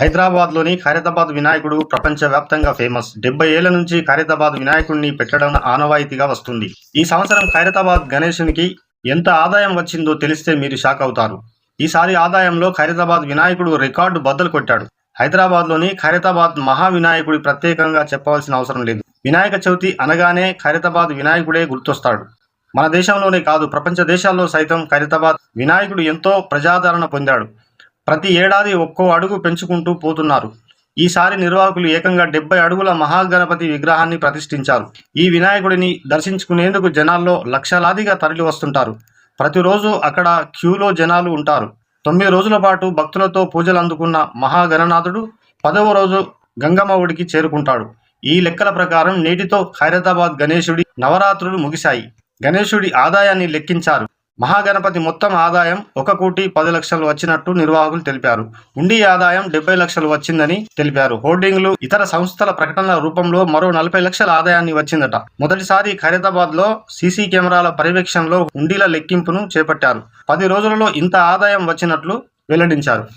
హైదరాబాద్లోని ఖైరతాబాద్ వినాయకుడు ప్రపంచవ్యాప్తంగా ఫేమస్. డెబ్బై ఏళ్ళ నుంచి ఖైరతాబాద్ వినాయకుడిని పెట్టడం ఆనవాయితీగా వస్తుంది. ఈ సంవత్సరం ఖైరతాబాద్ గణేశునికి ఎంత ఆదాయం వచ్చిందో తెలిస్తే మీరు షాక్ అవుతారు. ఈసారి ఆదాయంలో ఖైరతాబాద్ వినాయకుడు రికార్డు బద్దలు కొట్టాడు. హైదరాబాద్లోని ఖైరతాబాద్ మహావినాయకుడి ప్రత్యేకంగా చెప్పవలసిన అవసరం లేదు. వినాయక చవితి అనగానే ఖైరతాబాద్ వినాయకుడే గుర్తొస్తాడు. మన దేశంలోనే కాదు ప్రపంచ దేశాల్లో సైతం ఖైరతాబాద్ వినాయకుడు ఎంతో ప్రజాదరణ పొందాడు. ప్రతి ఏడాది ఒక్కో అడుగు పెంచుకుంటూ పోతున్నారు. ఈసారి నిర్వాహకులు ఏకంగా డెబ్బై అడుగుల మహాగణపతి విగ్రహాన్ని ప్రతిష్ఠించారు. ఈ వినాయకుడిని దర్శించుకునేందుకు జనాల్లో లక్షలాదిగా తరలి వస్తుంటారు. ప్రతిరోజు అక్కడ క్యూలో జనాలు ఉంటారు. తొమ్మిది రోజుల పాటు భక్తులతో పూజలు అందుకున్న మహాగణనాథుడు పదవ రోజు గంగమ్మ ఒడికి చేరుకుంటాడు. ఈ లెక్కల ప్రకారం నేటితో హైదరాబాద్ గణేశుడి నవరాత్రులు ముగిశాయి. గణేశుడి ఆదాయాన్ని లెక్కించారు. మహాగణపతి మొత్తం ఆదాయం ఒక కోటి పది లక్షలు వచ్చినట్టు నిర్వాహకులు తెలిపారు. ఉండి ఆదాయం డెబ్బై లక్షలు వచ్చిందని తెలిపారు. హోర్డింగ్లు ఇతర సంస్థల ప్రకటనల రూపంలో మరో నలభై లక్షల ఆదాయాన్ని వచ్చిందట. మొదటిసారి ఖైరతాబాద్లో సీసీ కెమెరాల పర్యవేక్షణలో ఉండీల లెక్కింపును చేపట్టారు. పది రోజులలో ఇంత ఆదాయం వచ్చినట్లు వెల్లడించారు.